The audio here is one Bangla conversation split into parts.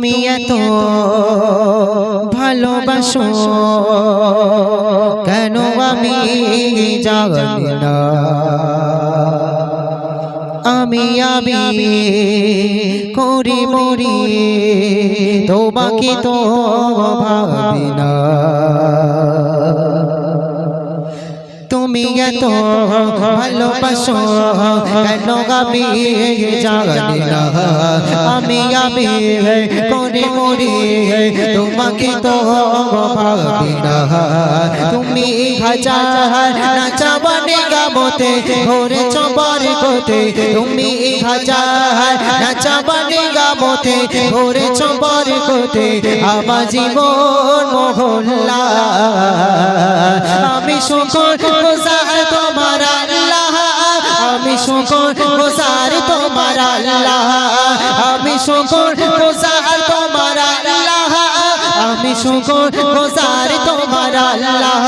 তুমি এত ভালোবাসো কেন আমি জানি না আমি আমি করি মরি তোমাকে তো ভাবি না তুমি এত ভালোবাসো কেন আমি জানি না আমি আমি করে মরি তোমাকে তো ভাবি না তুমি হাজার নাচাবানে গাবতে ভোরে চবার কোতে তুমি হাজার নাচাবানে গাবতে ভোরে চবার কোতে আমার জীবন মহল্লা। আমি শুকর তোমার আল্লাহ। আমি শুকর গোজার তোমার শুকর গোজার তোমার আল্লাহ। আমি শুকর গোজার তোমার আল্লাহ।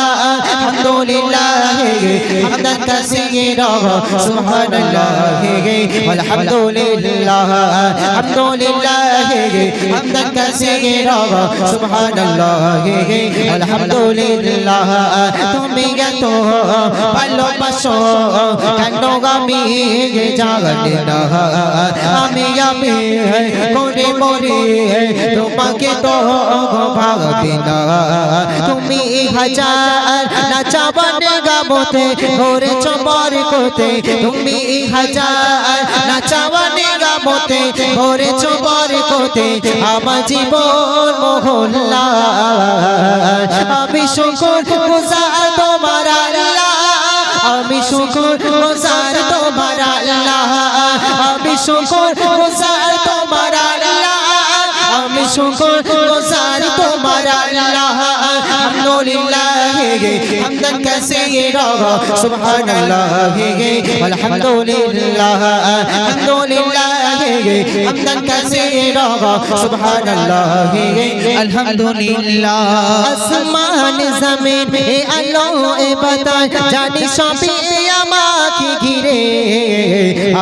আলহামদুলিল্লাহ তুমি এত ভালোবাসো কেন আমি না? আমি আমি করে মরি, তোমাকে তো ভাবি না। তুমি হাজার নাচাবানে গাবতে ঘরে চমর কোতে তুমি হাজার নাচাবানে গাবতে ঘরে চমর কোতে আমার জীবন মহল্লা। আমি শুকর গুজার তোমার আমি শুকর গুজার তোমার আমি শুকর গুজার তোমার আমি শুকর গুজার তোমার আলহামদুলিল্লাহ, হামদান কাসীরা, সুবহানাল্লাহ, আলহামদুলিল্লাহ আলহামদুলিল্লাহ, হামদান কাসীরা, সুবহানাল্লাহ, আলহামদুলিল্লাহ। আসমান জমিন, এ আলো, এ বাতাস, জানি সবই আমাকে ঘিরে।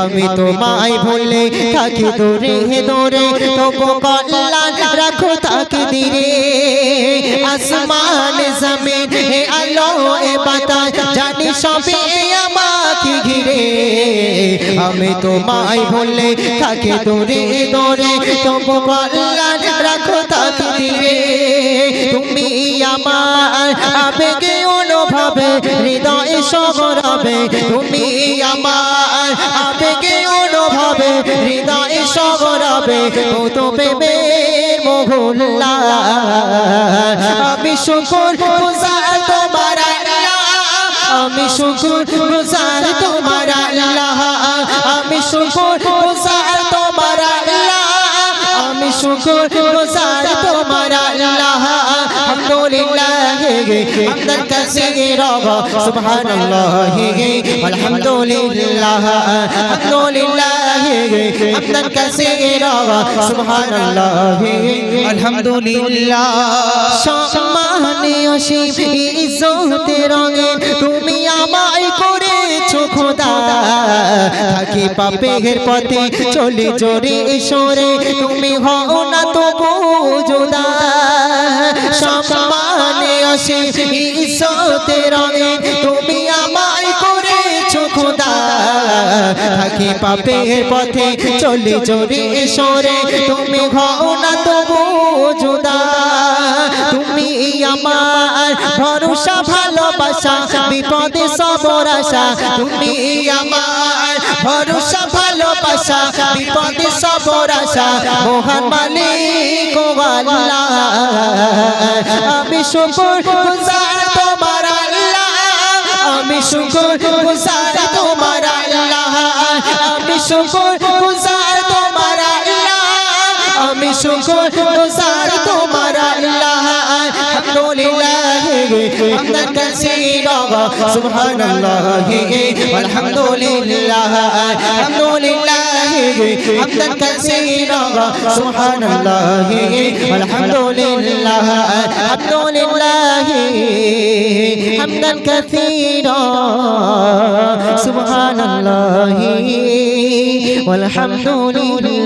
আমি তোমায় ভুলে থাকি দূরে দূরে তবু কল্যাণ রাখো তাকে দিরে আসমান জমিন এ আলো এ বাতাস জানি সবই আমাকে ঘিরে। আমি তোমায় ভুলে থাকি দূরে দূরে, তবু কল্যাণ রাখো তাকে দিরে তুমি আমার আবেগে অনুভবে, হৃদয়ে সগরবে। তুমি আমার আবেগে অনুভবে, হৃদয়ে তো পেবে আমি শুকুর গুজার তোমার আল্লাহ। আমি শুকুর গুজার তোমার আল্লাহ। আমি শুকুর গুজার তোমার আল্লাহ। আমি শুকুর আলহামদুলিল্লাহ হামদান কাসীরা সুবহানাল্লাহ আলহামদুলিল্লাহ আলহামদুলিল্লাহ হামদান কাসীরা সুবহানাল্লাহ আলহামদুলিল্লাহ সম্মানে অসীম ইজ্জতে রঙে তুমি আমায় করেছ খোদা থাকি পাপের পথে চলে জোরে সরে তুমি হও না তো বুঝুদা অসীম ইজ্জতে রঙে তুমি থাকি পাপের পথে, চলে জোরে সরে, তুমি হও না তো বুঝুদা তুমি আমার ভরসা, ভালোবাসা, বিপদে সবর আশা। তুমি আমার ভরসা, ভালোবাসা, বিপদে সবর আশা। মোহন মালিক আমি শুকর তোমার আল্লাহ। আমি শুকর তোমার শুকর গুজার তোমার আমি শুকর গুজার তোমার আল্লাহ। আলহামদুলিল্লাহ হামদান কাসীরা সুবহানাল্লাহ, আলহামদুলিল্লাহ আলহামদুলিল্লাহ হামদান কাসীরা সুবহানাল্লাহ, আলহামদুলিল্লাহ আলহামদুলিল্লাহ হামদান কাসীরা والحمد لله